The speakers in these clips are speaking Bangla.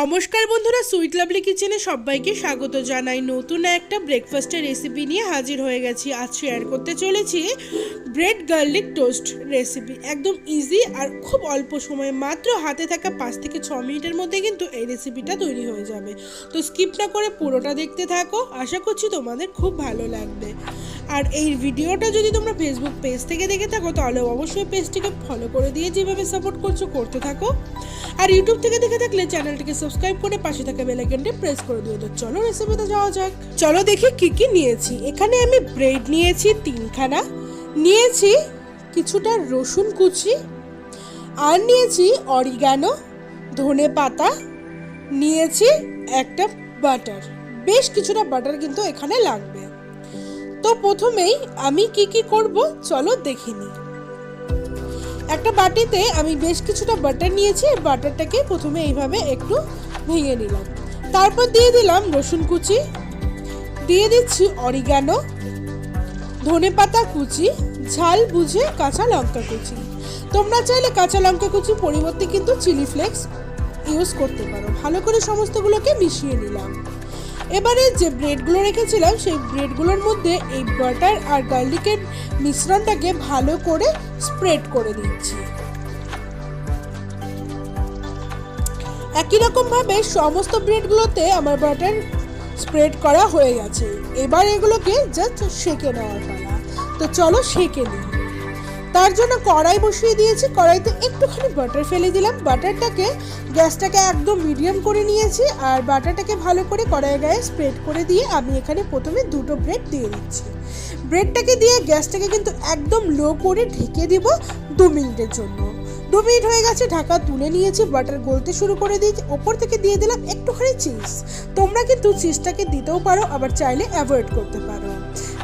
নমস্কার বন্ধুরা, সুইট লাভলি কিচেনে সবাইকে স্বাগত জানাই। নতুন একটা ব্রেকফাস্টের রেসিপি নিয়ে হাজির হয়ে গেছি। আজ শেয়ার করতে চলেছি ব্রেড গার্লিক টোস্ট রেসিপি একদম ইজি আর খুব অল্প সময়ে মাত্র হাতে থাকা পাঁচ থেকে ছ মিনিটের মধ্যে কিন্তু এই রেসিপিটা তৈরি হয়ে যাবে। তো স্কিপ না করে পুরোটা দেখতে থাকো। আশা করছি তোমাদের খুব ভালো লাগবে। আর এই ভিডিওটা যদি তোমরা ফেসবুক পেজ থেকে দেখে থাকো, তাহলে অবশ্যই পেজটিকে ফলো করে দিয়ে যেভাবে সাপোর্ট করছ, করতে থাকো। আর ইউটিউব থেকে দেখে থাকলে চ্যানেলটিকে সাবস্ক্রাইব করে পাশে থাকা বেল আইকনটি প্রেস করে দিও। তো চলো রেসিপিতে যাওয়া যাক। চলো দেখি কি কি নিয়েছি। এখানে আমি ব্রেড নিয়েছি তিনখানা। নিয়েছি কিছুটা রসুন কুচি আর নিয়েছি অরিগানো ধনে পাতা, নিয়েছি একটা বাটার বেশ কিছুটা বাটার কিন্তু এখানে লাগবে। তো প্রথমেই আমি কি কি করব চলো দেখে নিই। একটা বাটিতে আমি বেশ কিছুটা বাটার নিয়েছি বাটারটাকে প্রথমে এইভাবে একটু ভেঙে নিলাম। তারপর দিয়ে দিলাম রসুন কুচি, দিয়ে দিচ্ছি অরিগানো, ধনে পাতা কুচি, ঝাল বুঝে কাঁচা লঙ্কা কুচি। তোমরা চাইলে কাঁচা লঙ্কা কুচি পরিবর্তে কিন্তু চিলি ফ্লেক্স ইউজ করতে পারো। ভালো করে সমস্তগুলোকে মিশিয়ে নিলাম। এবারে যে ব্রেডগুলো রেখেছিলাম, সেই ব্রেডগুলোর মধ্যে এই বাটার আর গার্লিকের মিশ্রণটাকে ভালো করে স্প্রেড করে দিচ্ছি একই রকমভাবে সমস্ত ব্রেডগুলোতে আমার বাটার স্প্রেড করা হয়ে গেছে। এবার এগুলোকে জাস্ট সেকে নেওয়ার পালা। তো চলো সেকে নিই। তার জন্য কড়াই বসিয়ে দিয়েছি। কড়াইতে একটুখানি বাটার ফেলে দিলাম। বাটারটাকে গ্যাসটাকে একদম মিডিয়াম করে নিয়েছি আর বাটারটাকে ভালো করে কড়াইয়ের গায়ে স্প্রেড করে দিয়ে আমি এখানে প্রথমে দুটো ব্রেড দিয়ে দিচ্ছি। ব্রেডটাকে দিয়ে গ্যাসটাকে কিন্তু একদম লো করে ঢেকে দিব দু মিনিটের জন্য। দু মিনিট হয়ে গেছে, ঢাকা তুলে নিয়েছি বাটার গলতে শুরু করে দিয়েছি। ওপর থেকে দিয়ে দিলাম একটুখানি চিজ তোমরা কিন্তু চিজটাকে দিতেও পারো, আবার চাইলে অ্যাভয়েড করতে পারো।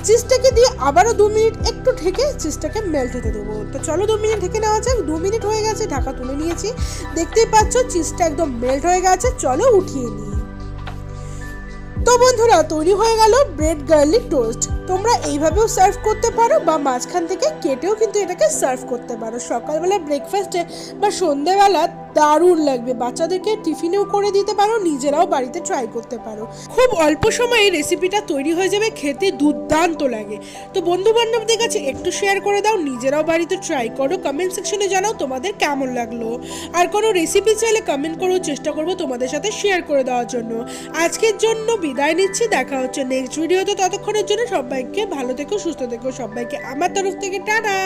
চিজটাকে দিয়ে আবারও দু মিনিট একটু ঢেকে চিজটাকে মেল্ট হতে দেবো। তো চলো দু মিনিট ঢেকে নেওয়া যাক। দু মিনিট হয়ে গেছে, ঢাকা তুলে নিয়েছি। দেখতেই পাচ্ছ, চিজটা একদম মেল্ট হয়ে গেছে। চলো উঠিয়ে নিই। তো বন্ধুরা, তৈরি হয়ে গেল ব্রেড গার্লিক টোস্ট। তোমরা এইভাবেও সার্ভ করতে পারো বা মাঝখান থেকে কেটেও কিন্তু এটাকে সার্ভ করতে পারো। সকালবেলা ব্রেকফাস্টে বা সন্ধেবেলা দারুণ লাগবে। বাচ্চাদেরকে টিফিনেও করে দিতে পারো, নিজেরাও বাড়িতে ট্রাই করতে পারো। খুব অল্প সময়ে রেসিপিটা তৈরি হয়ে যাবে, খেতে দুর্দান্ত লাগে। তো বন্ধু বান্ধবদের কাছে একটু শেয়ার করে দাও, নিজেরাও বাড়িতে ট্রাই করো। কমেন্ট সেকশনে জানাও তোমাদের কেমন লাগল। আর কোনো রেসিপি চাইলে কমেন্ট করো চেষ্টা করব তোমাদের সাথে শেয়ার করে দেওয়ার জন্য। আজকের জন্য বিদায় নিচ্ছি, দেখা হচ্ছে নেক্সট ভিডিওতে ততক্ষণের জন্য সবাইকে ভালো থেকো, সুস্থ থেকো। সবাইকে আমার তরফ থেকে, টাটা!